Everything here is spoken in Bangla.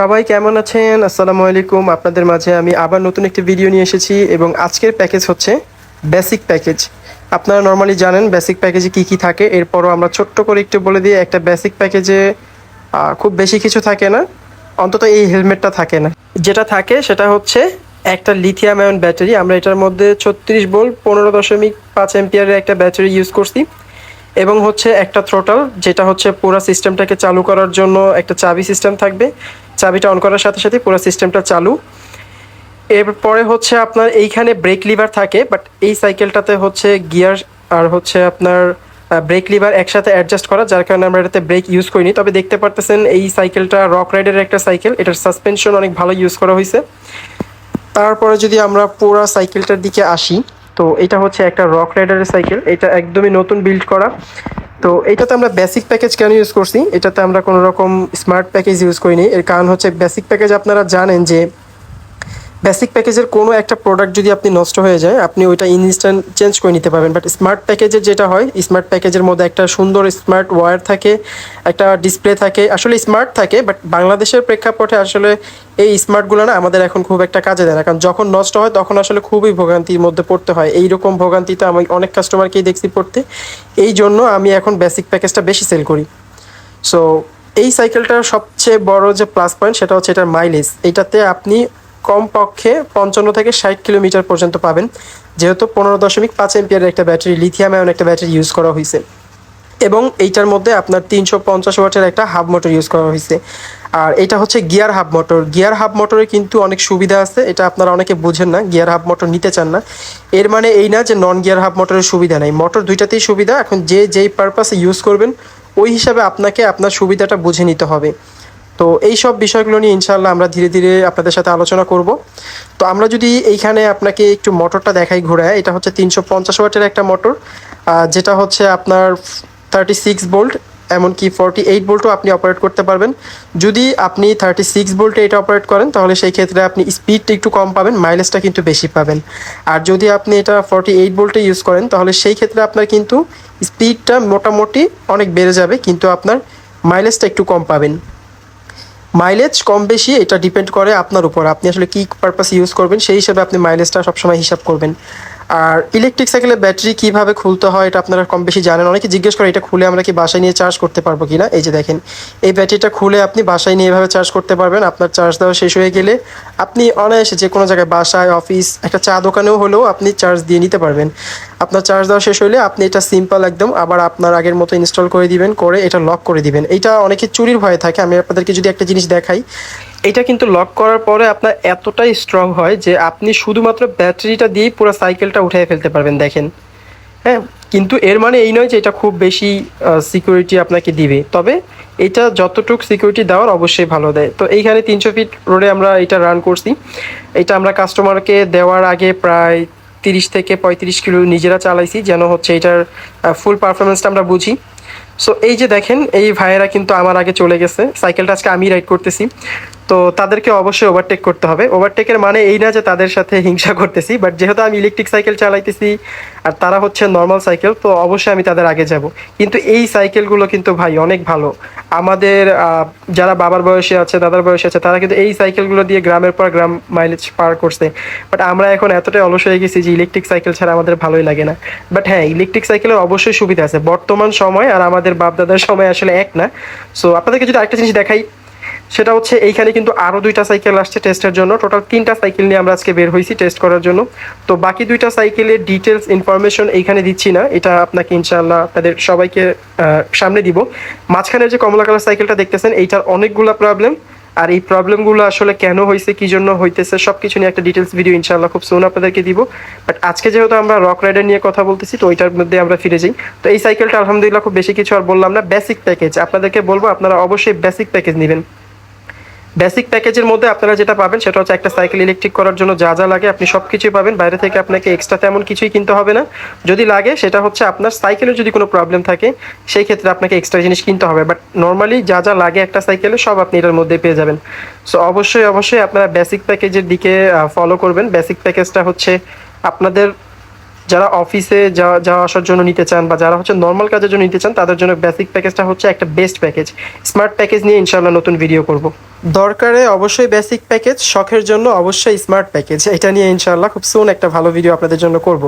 সবাই কেমন আছেন? আসসালামু আলাইকুম। আপনাদের মাঝে আমি আবার নতুন একটি ভিডিও নিয়ে এসেছি এবং আজকের প্যাকেজ হচ্ছে বেসিক প্যাকেজ আপনারা নর্মালি জানেন বেসিক প্যাকেজে কি কি থাকে। এরপরও আমরা ছোট্ট করে একটু বলে দিই, একটা বেসিক প্যাকেজে খুব বেশি কিছু থাকে না। অন্তত এই হেলমেটটা থাকে না। যেটা থাকে সেটা হচ্ছে একটা লিথিয়াম আয়ন ব্যাটারি আমরা এটার মধ্যে ছত্রিশ বোল্ট পনেরো দশমিক পাঁচ এম্পিয়ারের একটা ব্যাটারি ইউজ করছি। এবং হচ্ছে একটা থ্রোটাল যেটা হচ্ছে পুরো সিস্টেমটাকে চালু করার জন্য একটা চাবি সিস্টেম থাকবে। চাবিটা অন করার সাথে সাথে পুরো সিস্টেমটা চালু। এরপরে হচ্ছে আপনার এইখানে ব্রেক লিভার থাকে বাট এই সাইকেলটাতে হচ্ছে গিয়ার আর হচ্ছে আপনার ব্রেক লিভার একসাথে অ্যাডজাস্ট করা, যার কারণে আমরা এটাতে ব্রেক ইউজ করিনি। তবে দেখতে পারতেছেন এই সাইকেলটা রক রাইডের একটা সাইকেল এটার সাসপেনশন অনেক ভালো ইউজ করা হয়েছে তারপরে যদি আমরা পুরো সাইকেলটার দিকে আসি তো এটা হচ্ছে একটা রক রাইডারের সাইকেল এটা একদমই নতুন বিল্ড করা। তো এটাতে আমরা বেসিক প্যাকেজ কেন ইউজ করছি? এটাতে আমরা কোনো রকম স্মার্ট প্যাকেজ ইউজ করিনি। এর কারণ হচ্ছে বেসিক প্যাকেজ আপনারা জানেন যে বেসিক প্যাকেজের কোনো একটা প্রোডাক্ট যদি আপনি নষ্ট হয়ে যায়, আপনি ওইটা ইনস্ট্যান্ট চেঞ্জ করে নিতে পারবেন। বাট স্মার্ট প্যাকেজের যেটা হয় স্মার্ট প্যাকেজের মধ্যে একটা সুন্দর স্মার্ট ওয়্যার থাকে, একটা ডিসপ্লে থাকে। আসলে স্মার্ট থাকে বাট বাংলাদেশের প্রেক্ষাপটে আসলে এই স্মার্টগুলো না আমাদের এখন খুব একটা কাজে দেয় না। কারণ যখন নষ্ট হয়, তখন আসলে খুবই ভোগান্তির মধ্যে পড়তে হয়। এই এইরকম ভোগান্তিতে আমি অনেক কাস্টমারকেই দেখছি পড়তে। এই জন্য আমি এখন বেসিক প্যাকেজটা বেশি সেল করি। সো এই সাইকেলটার সবচেয়ে বড় যে প্লাস পয়েন্ট সেটা হচ্ছে এটার মাইলেজ এটাতে আপনি কমপক্ষে পঞ্চান্ন থেকে ষাট কিলোমিটার পর্যন্ত পাবেন। যেহেতু পনেরো দশমিক পাঁচ এমপিয়ার একটা ব্যাটারি লিথিয়াম আয়ন একটা ব্যাটারি ইউজ করা হয়েছে এবং এইটার মধ্যে আপনার তিনশো পঞ্চাশ ওয়াটের একটা হাব মোটর ইউজ করা হয়েছে আর এটা হচ্ছে gear hub motor gear hub মোটরে কিন্তু অনেক সুবিধা আছে, এটা আপনারা অনেকে বুঝেন না গিয়ার হাব মোটর নিতে চান না। এর মানে এই না যে নন গিয়ার হাব মোটরের সুবিধা নেই। মোটর দুইটাতেই সুবিধা, এখন যে যেই পারপাসে ইউজ করবেন, ওই হিসাবে আপনাকে আপনার সুবিধাটা বুঝে নিতে হবে। তো এই সব বিষয়গুলো নিয়ে ইনশাল্লাহ আমরা ধীরে ধীরে আপনাদের সাথে আলোচনা করব। তো আমরা যদি এইখানে আপনাকে একটু মোটরটা দেখাই ঘোরায় এটা হচ্ছে তিনশো পঞ্চাশ ওয়াটের একটা মোটর যেটা হচ্ছে আপনার থার্টি সিক্স বোল্ট এমনকি ফর্টি এইট বোল্টও আপনি অপারেট করতে পারবেন। যদি আপনি থার্টি সিক্স বোল্টে এটা অপারেট করেন, তাহলে সেই ক্ষেত্রে আপনি স্পিডটা একটু কম পাবেন মাইলেজটা কিন্তু বেশি পাবেন। আর যদি আপনি এটা ফর্টি এইট বোল্টে ইউজ করেন, তাহলে সেই ক্ষেত্রে আপনার কিন্তু স্পিডটা মোটামুটি অনেক বেড়ে যাবে, কিন্তু আপনার মাইলেজটা একটু কম পাবেন। মাইলেজ কম বেশি, এটা ডিপেন্ড করে আপনার উপর। আপনি আসলে কী পারপাস ইউজ করবেন, সেই হিসাবে আপনি মাইলেজটা সবসময় হিসাব করবেন। আর ইলেকট্রিক সাইকেলের ব্যাটারি কীভাবে খুলতে হয় এটা আপনারা কম বেশি জানেন। অনেকে জিজ্ঞেস করে, এটা খুলে আমরা কি বাসায় নিয়ে চার্জ করতে পারব কি না এই যে দেখেন, এই ব্যাটারিটা খুলে আপনি বাসায় নিয়ে এভাবে চার্জ করতে পারবেন। আপনার চার্জ দেওয়া শেষ হয়ে গেলে আপনি অনায়াসে যে কোনো জায়গায়, বাসায় অফিস একটা চা দোকানেও হলেও আপনি চার্জ দিয়ে নিতে পারবেন। আপনার চার্জ দেওয়া শেষ হলে আপনি এটা সিম্পল একদম আবার আপনার আগের মতো ইনস্টল করে দিবেন, করে এটা লক করে দিবেন। এটা অনেকে চুরির ভয় থাকে। আমি আপনাদেরকে যদি একটা জিনিস দেখাই এটা কিন্তু লক করার পরে আপনার এতটাই স্ট্রং হয় যে আপনি শুধুমাত্র ব্যাটারিটা দিয়েই পুরো সাইকেলটা উঠিয়ে ফেলতে পারবেন, দেখেন। হ্যাঁ কিন্তু এর মানে এই নয় যে এটা খুব বেশি সিকিউরিটি আপনাকে দিবে। তবে এটা যতটুকু সিকিউরিটি দেওয়ার অবশ্যই ভালো দেয়। তো এইখানে তিনশো ফিট রোডে আমরা এটা রান করছি। এটা আমরা কাস্টমারকে দেওয়ার আগে প্রায় তিরিশ থেকে পঁয়ত্রিশ কিলো নিজেরা চালাইছি, যেন হচ্ছে এটার ফুল পারফরমেন্সটা আমরা বুঝি। সো এই যে দেখেন, এই ভাইয়েরা কিন্তু আমার আগে চলে গেছে। সাইকেলটা আজকে আমি রাইড করতেছি। তো তাদেরকে অবশ্যই ওভারটেক করতে হবে। ওভারটেকের মানে এই না যে তাদের সাথে হিংসা করতেছি বাট যেহেতু আমি ইলেকট্রিক সাইকেল চালাইতেছি আর তারা হচ্ছে নর্মাল সাইকেল তো অবশ্যই আমি তাদের আগে যাব। কিন্তু এই সাইকেলগুলো কিন্তু ভাই অনেক ভালো। আমাদের যারা বাবার বয়সে আছে, দাদার বয়সে আছে, তারা কিন্তু এই সাইকেলগুলো দিয়ে গ্রামের পর গ্রাম মাইলেজ পার করছে। বাট আমরা এখন এতটাই অলস হয়ে গেছি যে ইলেকট্রিক সাইকেল ছাড়া আমাদের ভালোই লাগে না। বাট হ্যাঁ ইলেকট্রিক সাইকেলের অবশ্যই সুবিধা আছে। বর্তমান সময় আর আমাদের বাপ দাদার সময় আসলে এক না। সো আপনাদেরকে যদি আরেকটা জিনিস দেখাই সেটা হচ্ছে এইখানে কিন্তু আরও দুইটা সাইকেল আসছে টেস্টের জন্য। টোটাল তিনটা সাইকেল নিয়ে আমরা আজকে বের হয়েছি টেস্ট করার জন্য। তো বাকি দুইটা সাইকেলের ডিটেলস ইনফরমেশন এইখানে দিচ্ছি না। এটা আপনাকে ইনশাল্লাহ তাদের সবাইকে সামনে দিব। মাঝখানে যে কমলা কালার সাইকেলটা দেখতেছেন, এইটার অনেকগুলো প্রবলেম আর এই প্রবলেমগুলো আসলে কেন হয়েছে, কি জন্য হইতেছে সব কিছু নিয়ে একটা ডিটেলস ভিডিও ইনশাল্লাহ খুব সুন আপনাদেরকে দিব। বাট আজকে যেহেতু আমরা রক রাইডার নিয়ে কথা বলতেছি, তো ওইটার মধ্যে আমরা ফিরে যাই। তো এই সাইকেলটা আলহামদুলিল্লাহ খুব বেশি কিছু আর বললাম না। বেসিক প্যাকেজ আপনাদেরকে বলব, আপনারা অবশ্যই বেসিক প্যাকেজ নেবেন। বেসিক প্যাকেজের মধ্যে আপনারা যেটা পাবেন সেটা হচ্ছে একটা সাইকেল ইলেকট্রিক করার জন্য যা যা লাগে আপনি সব কিছুই পাবেন। বাইরে থেকে আপনাকে এক্সট্রা তেমন কিছুই কিনতে হবে না। যদি লাগে সেটা হচ্ছে আপনার সাইকেলের যদি কোনো প্রবলেম থাকে, সেই ক্ষেত্রে আপনাকে এক্সট্রা জিনিস কিনতে হবে। বাট নর্মালি যা যা লাগে একটা সাইকেলে সব আপনি এটার মধ্যে পেয়ে যাবেন। সো অবশ্যই অবশ্যই আপনারা বেসিক প্যাকেজের দিকে ফলো করবেন। বেসিক প্যাকেজটা হচ্ছে আপনাদের যারা অফিসে যাওয়া আসার জন্য নিতে চান বা যারা হচ্ছে নর্মাল কাজের জন্য নিতে চান, তাদের জন্য বেসিক প্যাকেজটা হচ্ছে একটা বেস্ট প্যাকেজ স্মার্ট প্যাকেজ নিয়ে ইনশাল্লাহ নতুন ভিডিও করব। দরকারে অবশ্যই বেসিক প্যাকেজ শখের জন্য অবশ্যই স্মার্ট প্যাকেজ এটা নিয়ে ইনশাল্লাহ খুব সুন একটা ভালো ভিডিও আপনাদের জন্য করব।